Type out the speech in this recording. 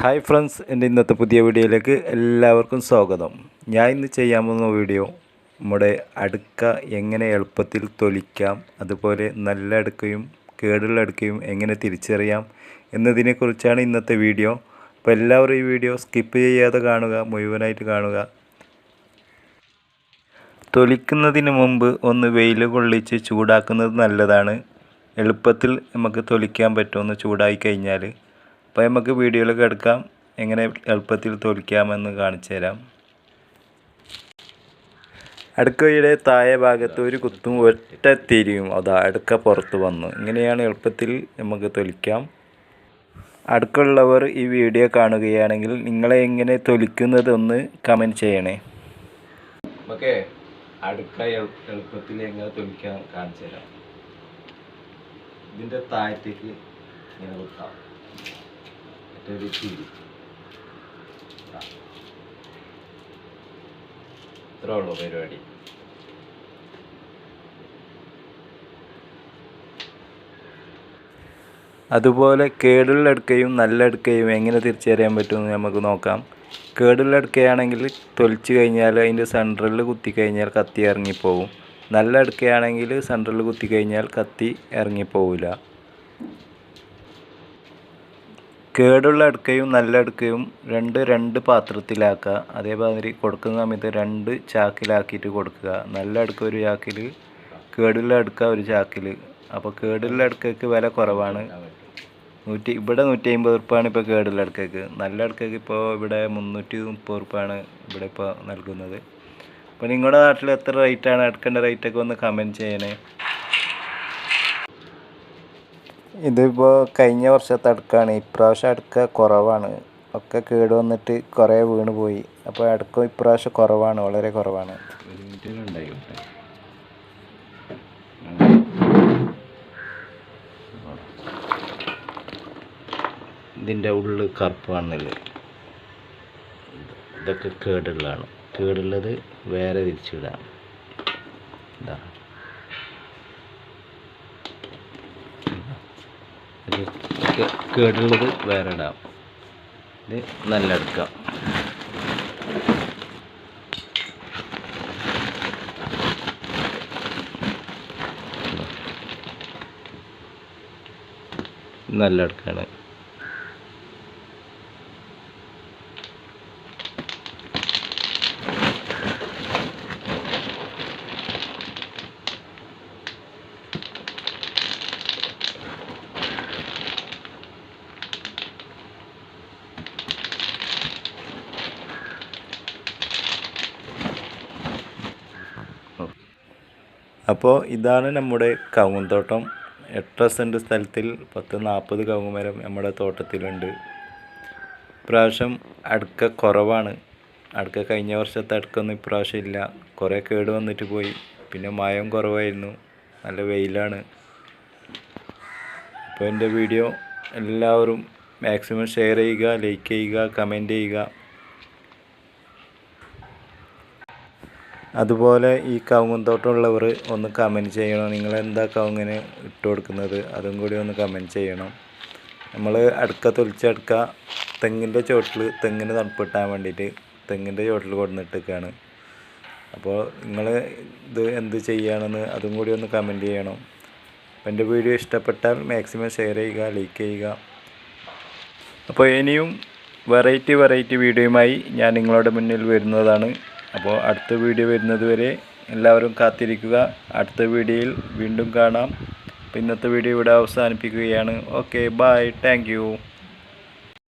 Hi friends എന്റെ ഇന്നത്തെ പുതിയ വീഡിയോയിലേക്ക് എല്ലാവർക്കും സ്വാഗതം. ഞാൻ ഇന്ന് ചെയ്യാൻ പോകുന്ന വീഡിയോ നമ്മുടെ അടുക്ക എങ്ങനെ എളുപ്പത്തിൽ തൊലിക്കാം അതുപോലെ നല്ല അടുക്കയും കേടുള്ള അടുക്കയും എങ്ങനെ തിരിച്ചറിയാം എന്നതിനെക്കുറിച്ചാണ് ഇന്നത്തെ വീഡിയോ. അപ്പോൾ എല്ലാവരും ഈ വീഡിയോ സ്കിപ്പ് ചെയ്യാതെ കാണുക മുഴുവനായിട്ട് കാണുക. തൊലിക്കുന്നതിന് മുമ്പ് ഒന്ന് വെയിൽ കൊള്ളിച്ച് ചൂടാക്കുന്നത് നല്ലതാണ്. എളുപ്പത്തിൽ നമുക്ക് തൊലിക്കാൻ പറ്റുമെന്ന് ചൂടായി കഴിഞ്ഞാൽ അപ്പോൾ നമുക്ക് വീഡിയോയിലൊക്കെ എടുക്കാം. എങ്ങനെ എളുപ്പത്തിൽ തൊലിക്കാമെന്ന് കാണിച്ചു തരാം. അടുക്കയുടെ താഴെ ഭാഗത്ത് ഒരു കുത്തും ഒറ്റ തിരിയും അതാ അടുക്ക പുറത്ത് വന്നു. ഇങ്ങനെയാണ് എളുപ്പത്തിൽ നമുക്ക് തൊലിക്കാം. അടുക്കുള്ളവർ ഈ വീഡിയോ കാണുകയാണെങ്കിൽ നിങ്ങളെ എങ്ങനെ തൊലിക്കുന്നതൊന്ന് കമന്റ് ചെയ്യണേ. ഓക്കെ. അടുക്ക എളുപ്പത്തിൽ എങ്ങനെ തൊലിക്കാൻ കാണിച്ചു തരാം. ഇതിന്റെ താഴത്തേക്ക് ഇങ്ങനെ കുത്താം. ഇതാ. ഇത്രേ ഉള്ളൂ പരിപാടി. അതുപോലെ കേടുള്ള അടുക്കയും നല്ല അടുക്കയും എങ്ങനെ തിരിച്ചറിയാൻ പറ്റുമെന്ന് നമുക്ക് നോക്കാം. കേടുള്ള അടുക്കയാണെങ്കിൽ തൊലിച്ച് കഴിഞ്ഞാൽ അതിന്റെ സെൻട്രലിൽ കുത്തി കഴിഞ്ഞാൽ കത്തി ഇറങ്ങിപ്പോവും. നല്ല അടുക്കയാണെങ്കിൽ സെൻട്രലിൽ കുത്തി കഴിഞ്ഞാൽ കത്തി ഇറങ്ങിപ്പോവില്ല. കേടുള്ള അടുക്കയും നല്ല അടുക്കയും രണ്ട് രണ്ട് പാത്രത്തിലാക്കുക. അതേമാതിരി കൊടുക്കുന്ന സമയത്ത് രണ്ട് ചാക്കിലാക്കിയിട്ട് കൊടുക്കുക. നല്ല അടുക്ക ഒരു ചാക്കിൽ കേടുള്ള അടുക്ക ഒരു ചാക്കിൽ അപ്പോൾ കേടുള്ള അടുക്കയ്ക്ക് വില കുറവാണ്. നൂറ്റി ഇവിടെ നൂറ്റി അമ്പത് ഉറുപ്പാണ് ഇപ്പോൾ കേടുള്ള അടുക്കയ്ക്ക്. നല്ല അടുക്കയ്ക്ക് ഇപ്പോൾ ഇവിടെ മുന്നൂറ്റി മുപ്പത് ഉറുപ്പാണ് ഇവിടെ ഇപ്പോൾ നൽകുന്നത്. അപ്പോൾ നിങ്ങളുടെ നാട്ടിൽ എത്ര റേറ്റാണ് അടുക്കേണ്ട റേറ്റൊക്കെ ഒന്ന് കമന്റ് ചെയ്യണേ. ഇതിപ്പോൾ കഴിഞ്ഞ വർഷത്തെ അടുക്കാണ്. ഇപ്രാവശ്യം അടുക്ക കുറവാണ്. ഒക്കെ കേട് വന്നിട്ട് കുറേ വീണ് പോയി. അപ്പോൾ അടുക്ക ഇപ്രാവശ്യം കുറവാണ്. വളരെ കുറവാണ്. ഇതിന്റെ ഉള്ളിൽ കറുപ്പ് കാണുന്നില്ലേ ഇതൊക്കെ കേടുള്ളതാണ്. കേടുള്ളത് വേറെ തിരിച്ചിടാം. ഇതാ. ഇത് കേടുള്ളത് വേറെ ഇടാം. ഇത് നല്ല എടുക്കാം. നല്ല എടുക്കാണ്. അപ്പോൾ ഇതാണ് നമ്മുടെ കവുന്തോട്ടം. എട്ടര സെന്റ് സ്ഥലത്തിൽ? പത്ത് നാൽപ്പത് കവുങ്ങുമരം നമ്മുടെ തോട്ടത്തിലുണ്ട്. ഇപ്രാവശ്യം അടുക്ക കുറവാണ്. അടുക്ക കഴിഞ്ഞ വർഷത്തെ അടുക്കൊന്നും ഇപ്രാവശ്യം ഇല്ല. കുറേ കേട് വന്നിട്ട് പോയി. പിന്നെ മയം കുറവായിരുന്നു. നല്ല വെയിലാണ്. അപ്പോൾ എന്റെ വീഡിയോ എല്ലാവരും മാക്സിമം ഷെയർ ചെയ്യുക ലൈക്ക് ചെയ്യുക കമന്റ് ചെയ്യുക. അതുപോലെ ഈ കവുങ്ങും തോട്ടമുള്ളവർ ഒന്ന് കമന്റ് ചെയ്യണം. നിങ്ങൾ എന്താ കവുങ്ങിന് ഇട്ട് കൊടുക്കുന്നത്? അതും കൂടി ഒന്ന് കമന്റ് ചെയ്യണം. നമ്മൾ അടുക്ക തൊലിച്ചടുക്ക തെങ്ങിന്റെ ചോട്ടിൽ തെങ്ങിന് തണുപ്പിട്ടാൻ വേണ്ടിയിട്ട് തെങ്ങിന്റെ ചോട്ടിൽ കൊടുന്നിട്ടൊക്കെയാണ് അപ്പോൾ നിങ്ങൾ ഇത് എന്ത് ചെയ്യുകയാണെന്ന് അതും കൂടി ഒന്ന് കമന്റ് ചെയ്യണം. അപ്പോൾ എന്റെ വീഡിയോ ഇഷ്ടപ്പെട്ടാൽ മാക്സിമം ഷെയർ ചെയ്യുക ലൈക്ക് ചെയ്യുക. അപ്പോൾ ഇനിയും വെറൈറ്റി വെറൈറ്റി വീഡിയോയുമായി ഞാൻ നിങ്ങളുടെ മുന്നിൽ വരുന്നതാണ്. അപ്പോൾ അടുത്ത വീഡിയോ വരുന്നത് വരെ എല്ലാവരും കാത്തിരിക്കുക. അടുത്ത വീഡിയോയിൽ വീണ്ടും കാണാം. ഇന്നത്തെ വീഡിയോ ഇവിടെ അവസാനിപ്പിക്കുകയാണ്. Okay bye thank